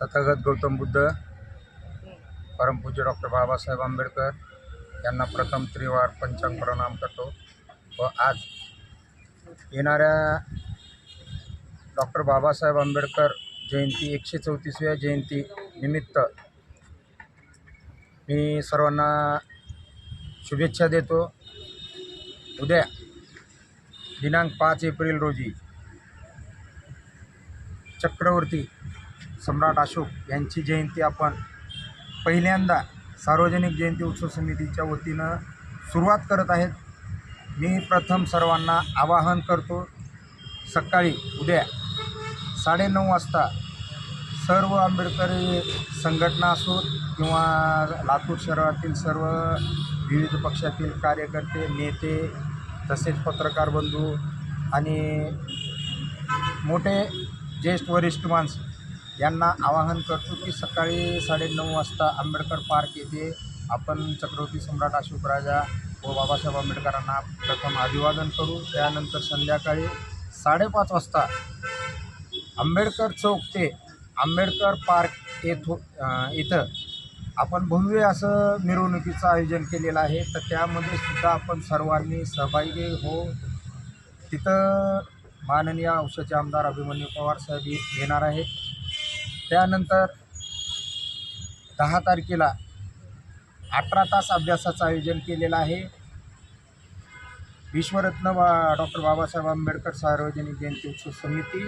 तथागत गौतम बुद्ध परमपूज्य डॉक्टर बाबासाहेब आंबेडकर यांना प्रथम त्रिवार पंचांग प्रणाम करतो व आज येणाऱ्या डॉक्टर बाबासाहेब आंबेडकर जयंती एकशे चौतीसव्या जयंती निमित्त मी सर्वांना शुभेच्छा देतो. उद्या दिनांक पाच एप्रिल रोजी चक्रवर्ती सम्राट अशोक यांची जयंती आपण पहिल्यांदा सार्वजनिक जयंती उत्सव समितीच्या वतीनं सुरुवात करत आहेत. मी प्रथम सर्वांना आवाहन करतो सकाळी उद्या साडेनऊ वाजता सर्व आंबेडकरी संघटना असोत किंवा लातूर शहरातील सर्व विविध पक्षातील कार्यकर्ते नेते तसेच पत्रकार बंधू आणि मोठे ज्येष्ठ वरिष्ठ माणसं यांना आवाहन करतो की सकाळी साडेनऊ वाजता आंबेडकर पार्क येथे आपण छत्रपती सम्राट अशोक राजा व बाबासाहेब आंबेडकरांना प्रथम अभिवादन करू. त्यानंतर संध्याकाळी साडेपाच वाजता आंबेडकर चौक ते आंबेडकर पार्क येथो इथं आपण भव्य असं मिरवणुकीचं आयोजन केलेलं आहे. तर त्यामध्ये सुद्धा आपण सर्वांनी सहभागी हो. तिथं माननीय औषधचे आमदार अभिमन्यू पवार साहेब येणार आहेत. त्यानंतर दहा तारखेला अठरा तास अभ्यासाचं आयोजन केलेलं आहे. विश्वरत्न बा डॉक्टर बाबासाहेब आंबेडकर सार्वजनिक जयंती उत्सव समिती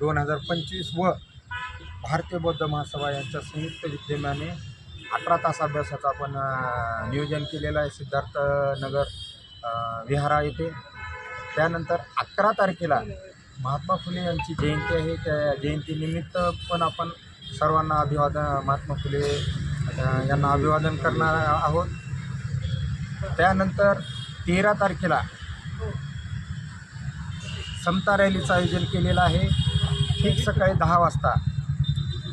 दोन हजार पंचवीस व भारतीय बौद्ध महासभा यांच्या संयुक्त विद्यमाने अठरा तास अभ्यासाचं आपण नियोजन केलेलं आहे सिद्धार्थनगर विहारा येथे. त्यानंतर अकरा तारखेला महात्मा फुले यांची जयंती आहे. त्या जयंतीनिमित्त पण आपण सर्वांना अभिवादन महात्मा फुले यांना अभिवादन करणार आहोत. त्यानंतर तेरा तारखेला समता रॅलीचं आयोजन केलेलं आहे. ठीक सकाळी दहा वाजता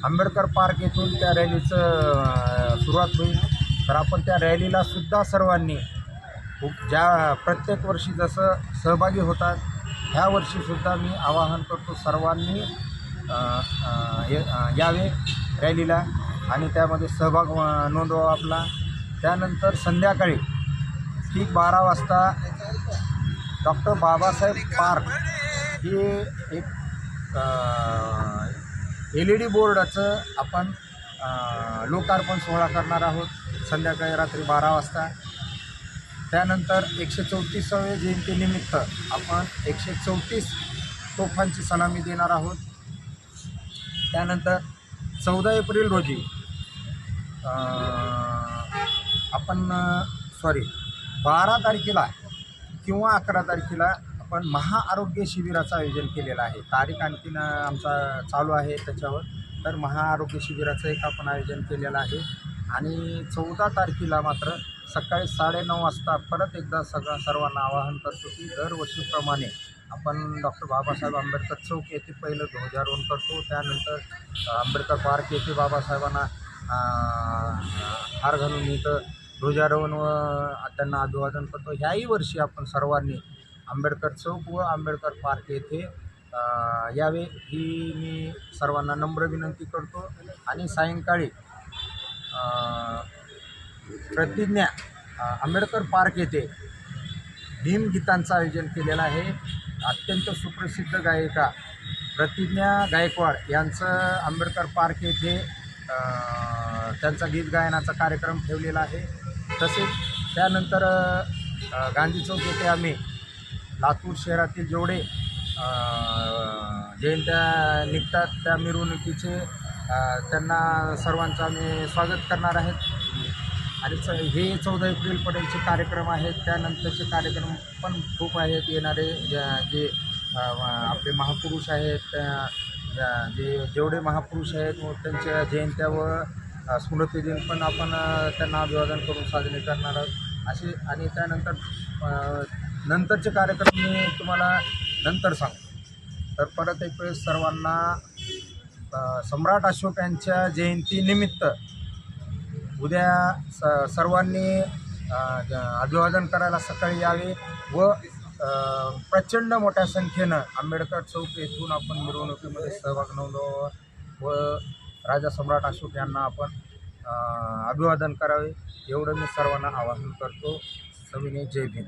आंबेडकर पार्क येथून त्या रॅलीचं सुरुवात होईल. तर आपण त्या रॅलीला सुद्धा सर्वांनी खूप ज्या प्रत्येक वर्षी जसं सहभागी होतात ह्या वर्षीसुद्धा मी आवाहन करतो सर्वांनी यावे रॅलीला आणि त्यामध्ये सहभाग नोंदवा आपला. त्यानंतर संध्याकाळी ठीक बारा वाजता डॉक्टर बाबासाहेब पार्क हे एक एल ई डी बोर्डाचं आपण लोकार्पण सोहळा करणार आहोत. संध्याकाळी रात्री बारा वाजता. त्यानंतर एकशे चौतीसाव्या जयंतीनिमित्त आपण एकशे चौतीस तोफांची सलामी देणार आहोत. त्यानंतर चौदा एप्रिल रोजी आपण सॉरी बारा तारखेला किंवा अकरा तारखेला आपण महाआरोग्य शिबिराचं आयोजन केलेलं आहे. तारीख आणखीन आमचा चालू आहे त्याच्यावर. तर महाआरोग्य शिबिराचं एक आपण आयोजन केलेलं आहे. आणि चौदा तारखेला मात्र सकाळी साडेनऊ वाजता परत एकदा सगळं सर्वांना आवाहन करतो की दरवर्षीप्रमाणे आपण डॉक्टर बाबासाहेब आंबेडकर चौक येथे पहिलं ध्वजारोहण करतो. त्यानंतर आंबेडकर पार्क येथे बाबासाहेबांना हार घालून इथं ध्वजारोहण व त्यांना अभिवादन करतो. ह्याही वर्षी आपण सर्वांनी आंबेडकर चौक व आंबेडकर पार्क येथे यावे ही मी सर्वांना नम्र विनंती करतो. आणि सायंकाळी प्रतिज्ञा आंबेडकर पार्क येथे भीमगीतांचं आयोजन केलेलं आहे. अत्यंत सुप्रसिद्ध गायिका प्रतिज्ञा गायकवाड यांचं आंबेडकर पार्क येथे त्यांचा गीत गायनाचा कार्यक्रम ठेवलेला आहे. तसेच त्यानंतर गांधी चौक येथे आम्ही लातूर शहरातील जेवढे जयंत्या निघतात त्या मिरवणुकीचे त्यांना सर्वांचं आम्ही स्वागत करणार आहेत. आणि च हे चौदा एप्रिल पर्यंतचे कार्यक्रम आहेत. त्यानंतरचे कार्यक्रम पण खूप आहेत. येणारे ज्या जे आपले महापुरुष आहेत जे जेवढे महापुरुष आहेत त्यांच्या जयंत्या व स्मृतिदिन पण आपण त्यांना अभिवादन करून साजरे करणार आहोत. असे आणि त्यानंतर नंतरचे कार्यक्रम मी तुम्हाला नंतर सांगतो. तर परत एक वेळेस सर्वांना सम्राट अशोक यांच्या जयंतीनिमित्त उद्या स सर्वांनी अभिवादन करायला सकाळी यावे व प्रचंड मोठ्या संख्येनं आंबेडकर चौक येथून आपण मिरवणुकीमध्ये सहभाग नोंदवावा व राजा सम्राट अशोक यांना आपण अभिवादन करावे. एवढं मी सर्वांना आवाहन करतो. सविनय जय भीम.